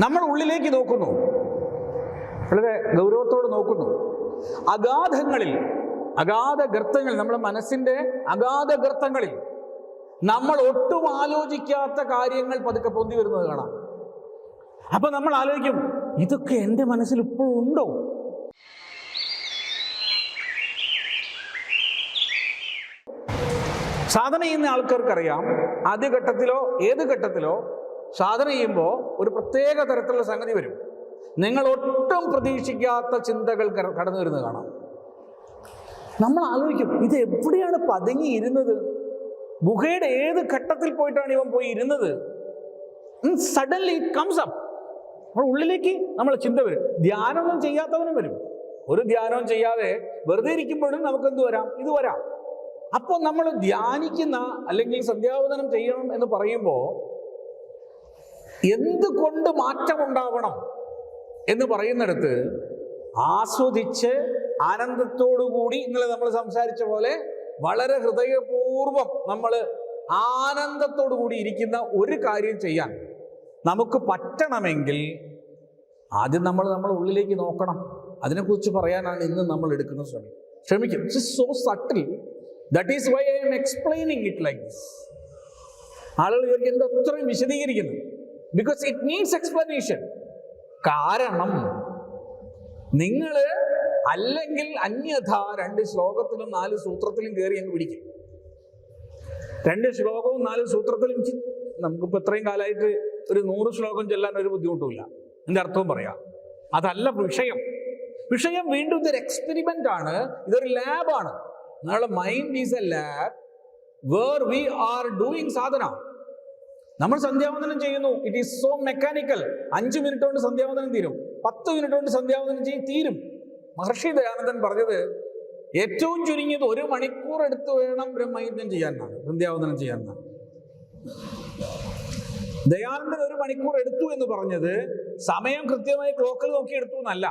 നമ്മൾ ഉള്ളിലേക്ക് നോക്കുന്നു. വളരെ ഗൗരവത്തോടെ നോക്കുന്നു. അഗാധങ്ങളിൽ അഗാധ ഗർത്തങ്ങൾ നമ്മുടെ മനസ്സിന്റെ അഗാധ ഗർത്തങ്ങളിൽ നമ്മൾ ഒട്ടും ആലോചിക്കാത്ത കാര്യങ്ങൾ പതുക്കെ പൊന്തി വരുന്നത് കാണാം. അപ്പൊ നമ്മൾ ആലോചിക്കും ഇതൊക്കെ എന്റെ മനസ്സിൽ ഇപ്പോഴും ഉണ്ടോ? സാധന ചെയ്യുന്ന ആൾക്കാർക്കറിയാം. ആദ്യഘട്ടത്തിലോ ഏത് ഘട്ടത്തിലോ സാധന ചെയ്യുമ്പോൾ ഒരു പ്രത്യേക തരത്തിലുള്ള സംഗതി വരും. നിങ്ങൾ ഒട്ടും പ്രതീക്ഷിക്കാത്ത ചിന്തകൾ കടന്നു വരുന്നത് കാണാം. നമ്മൾ ആലോചിക്കും ഇത് എവിടെയാണ് പതുങ്ങി ഇരുന്നത്? ഗുഹയുടെ ഏത് ഘട്ടത്തിൽ പോയിട്ടാണ് ഇവൻ പോയി ഇരുന്നത്? സഡൻലി ഇറ്റ് കംസ് അപ്പ് നമ്മുടെ ഉള്ളിലേക്ക് നമ്മൾ ചിന്ത വരും. ധ്യാനമൊന്നും ചെയ്യാത്തവനും വരും. ഒരു ധ്യാനവും ചെയ്യാതെ വെറുതെ ഇരിക്കുമ്പോഴും നമുക്ക് എന്ത് വരാം? ഇത് വരാം. അപ്പോൾ നമ്മൾ ധ്യാനിക്കുന്ന അല്ലെങ്കിൽ സന്ധ്യാവതനം ചെയ്യണം എന്ന് പറയുമ്പോൾ എന്തുകൊണ്ട് മാറ്റമുണ്ടാവണം എന്ന് പറയുന്നിടത്ത് ആസ്വദിച്ച് ആനന്ദത്തോടുകൂടി ഇന്നലെ നമ്മൾ സംസാരിച്ച പോലെ വളരെ ഹൃദയപൂർവം നമ്മൾ ആനന്ദത്തോടു കൂടി ഇരിക്കുന്ന ഒരു കാര്യം ചെയ്യാൻ നമുക്ക് പറ്റണമെങ്കിൽ ആദ്യം നമ്മൾ നമ്മൾ ഉള്ളിലേക്ക് നോക്കണം. അതിനെക്കുറിച്ച് പറയാനാണ് ഇന്ന് നമ്മൾ എടുക്കുന്ന ശ്രമം. ശ്രമിക്കും. It's so subtle that is why I am explaining it like this ആളുകൾ വിചാരിക്കും എന്താ അത്രയും വിശദീകരിക്കുന്നു ബിക്കോസ് ഇറ്റ് നീഡ്സ് എക്സ്പ്ലനേഷൻ കാരണം നിങ്ങൾ അല്ലെങ്കിൽ അന്യഥ രണ്ട് ശ്ലോകത്തിലും നാല് സൂത്രത്തിലും കയറി അങ്ങ് പിടിക്കും. രണ്ട് ശ്ലോകവും നാല് സൂത്രത്തിലും നമുക്കിപ്പോൾ ഇത്രയും കാലമായിട്ട് ഒരു നൂറ് ശ്ലോകം ചൊല്ലാൻ ഒരു ബുദ്ധിമുട്ടുമില്ല. എന്റെ അർത്ഥവും പറയാം. അതല്ല വിഷയം. വിഷയം വീണ്ടും ഇതൊരു എക്സ്പെരിമെന്റ് ആണ്. ഇതൊരു ലാബാണ് നിങ്ങളുടെ mind is a lab where we are doing സാധന നമ്മൾ സന്ധ്യാവന്തനം ചെയ്യുന്നു. ഇറ്റ് ഈസ് സോ മെക്കാനിക്കൽ അഞ്ച് മിനിറ്റ് കൊണ്ട് സന്ധ്യാവന്തനം തീരും. പത്ത് മിനിറ്റ് കൊണ്ട് സന്ധ്യാവന്തനം ചെയ്യും തീരും. മഹർഷി ദയാനന്ദൻ പറഞ്ഞത് ഏറ്റവും ചുരുങ്ങിയത് ഒരു മണിക്കൂർ എടുത്തു വേണം ബ്രഹ്മയജ്ഞം ചെയ്യാനാണ് സന്ധ്യാവന്തനം ചെയ്യാനാണ്. ദയാനന്ദൻ ഒരു മണിക്കൂർ എടുത്തു എന്ന് പറഞ്ഞത് സമയം കൃത്യമായി ക്ലോക്കിൽ നോക്കി എടുത്തു എന്നല്ല.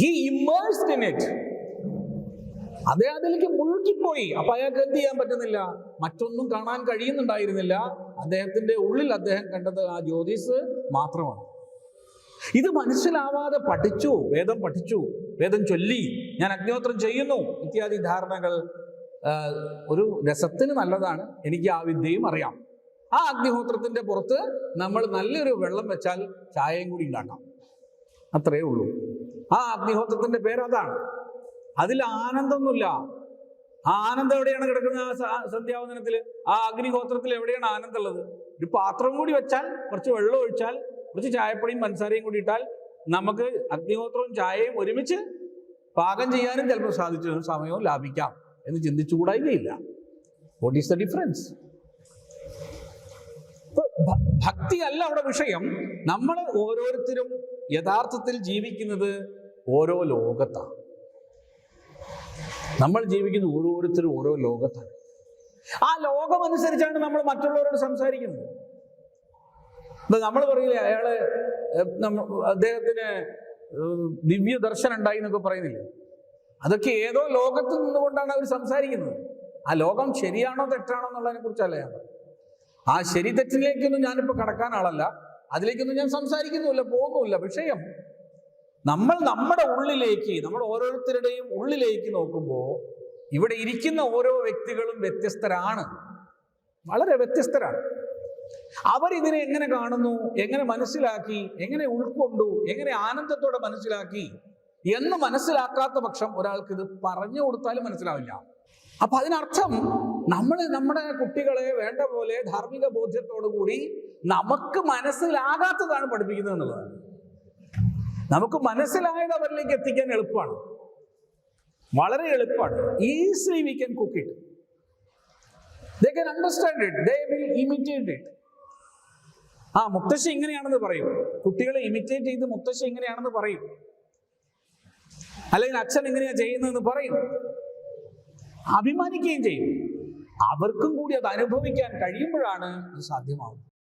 ഹി ഇമേഴ്സ്ഡ് ഇൻ ഇറ്റ് അദ്ദേഹം അതിലേക്ക് മുഴുകിപ്പോയി. അപ്പൊ അയാൾക്ക് എന്ത് ചെയ്യാൻ പറ്റുന്നില്ല? മറ്റൊന്നും കാണാൻ കഴിയുന്നുണ്ടായിരുന്നില്ല. അദ്ദേഹത്തിന്റെ ഉള്ളിൽ അദ്ദേഹം കണ്ടത് ആ ജ്യോതിസ് മാത്രമാണ്. ഇത് മനസ്സിലാവാതെ പഠിച്ചു വേദം പഠിച്ചു വേദം ചൊല്ലി ഞാൻ അഗ്നിഹോത്രം ചെയ്യുന്നു ഇത്യാദി ധാരണകൾ ഒരു രസത്തിന് നല്ലതാണ്. എനിക്ക് ആ വിദ്യയും അറിയാം. ആ അഗ്നിഹോത്രത്തിന്റെ പുറത്ത് നമ്മൾ നല്ലൊരു വെള്ളം വെച്ചാൽ ചായയും കൂടി ഉണ്ടാക്കാം. അത്രയേ ഉള്ളൂ. ആ അഗ്നിഹോത്രത്തിന്റെ പേര് അതാണ്. അതിൽ ആനന്ദമൊന്നുമില്ല. ആ ആനന്ദം എവിടെയാണ് കിടക്കുന്നത്? ആ സന്ധ്യാവന്തനത്തിൽ ആ അഗ്നിഹോത്രത്തിൽ എവിടെയാണ് ആനന്ദം ഉള്ളത് ഒരു പാത്രം കൂടി വെച്ചാൽ കുറച്ച് വെള്ളം ഒഴിച്ചാൽ കുറച്ച് ചായപ്പൊടിയും പഞ്ചസാരയും കൂടി ഇട്ടാൽ നമുക്ക് അഗ്നിഹോത്രവും ചായയും ഒരുമിച്ച് പാകം ചെയ്യാനും ചിലപ്പോൾ സാധിച്ചു സമയവും ലാഭിക്കാം എന്ന് ചിന്തിച്ചുകൂടായികയില്ല. വാട്ട് ഈസ് ദ ഡിഫറൻസ് ഭക്തി അല്ല അവിടെ വിഷയം. നമ്മൾ ഓരോരുത്തരും യഥാർത്ഥത്തിൽ ജീവിക്കുന്നത് ഓരോ ലോകത്താണ് നമ്മൾ ജീവിക്കുന്ന ഓരോരുത്തരും ഓരോ ലോകത്താണ്. ആ ലോകം അനുസരിച്ചാണ് നമ്മൾ മറ്റുള്ളവരോട് സംസാരിക്കുന്നത്. നമ്മൾ പറയില്ലേ അയാൾ അദ്ദേഹത്തിന് ദിവ്യ ദർശനം ഉണ്ടായി എന്നൊക്കെ പറയുന്നില്ലേ? അതൊക്കെ ഏതോ ലോകത്ത് നിന്നുകൊണ്ടാണ് അവർ സംസാരിക്കുന്നത്. ആ ലോകം ശരിയാണോ തെറ്റാണോ എന്നുള്ളതിനെ കുറിച്ചല്ല ഞാൻ. ആ ശരി തെറ്റിലേക്കൊന്നും ഞാനിപ്പോൾ കടക്കാൻ ആളല്ല. അതിലേക്കൊന്നും ഞാൻ സംസാരിക്കുന്നുമില്ല പോകുന്നുമില്ല. വിഷയം നമ്മൾ നമ്മുടെ ഉള്ളിലേക്ക് നമ്മൾ ഓരോരുത്തരുടെയും ഉള്ളിലേക്ക് നോക്കുമ്പോൾ ഇവിടെ ഇരിക്കുന്ന ഓരോ വ്യക്തികളും വ്യത്യസ്തരാണ്. വളരെ വ്യത്യസ്തരാണ്. അവരിതിനെ എങ്ങനെ കാണുന്നു? എങ്ങനെ മനസ്സിലാക്കി? എങ്ങനെ ഉൾക്കൊണ്ടു? എങ്ങനെ ആനന്ദത്തോടെ മനസ്സിലാക്കി? എന്ന് മനസ്സിലാക്കാത്ത പക്ഷം ഒരാൾക്ക് ഇത് പറഞ്ഞു കൊടുത്താലും മനസ്സിലാവില്ല. അപ്പൊ അതിനർത്ഥം നമ്മൾ നമ്മുടെ കുട്ടികളെ വേണ്ട പോലെ ധാർമ്മിക ബോധ്യത്തോടു കൂടി നമുക്ക് മനസ്സിലാകാത്തതാണ് പഠിപ്പിക്കുന്നത് എന്നുള്ളതാണ്. നമുക്ക് മനസ്സിലായത് അവരിലേക്ക് എത്തിക്കാൻ എളുപ്പമാണ്. വളരെ എളുപ്പമാണ്. Easily we can cook it they can understand it they will imitate it ആ മുത്തശ്ശി ഇങ്ങനെയാണെന്ന് പറയും. കുട്ടികളെ ഇമിറ്റേറ്റ് ചെയ്ത് മുത്തശ്ശി ഇങ്ങനെയാണെന്ന് പറയും. അല്ലെങ്കിൽ അച്ഛൻ ഇങ്ങനെയാ ചെയ്യുന്നതെന്ന് പറയും. അഭിമാനിക്കുകയും ചെയ്യും. അവർക്കും കൂടി അത് അനുഭവിക്കാൻ കഴിയുമ്പോഴാണ് ഇത് സാധ്യമാവുന്നത്.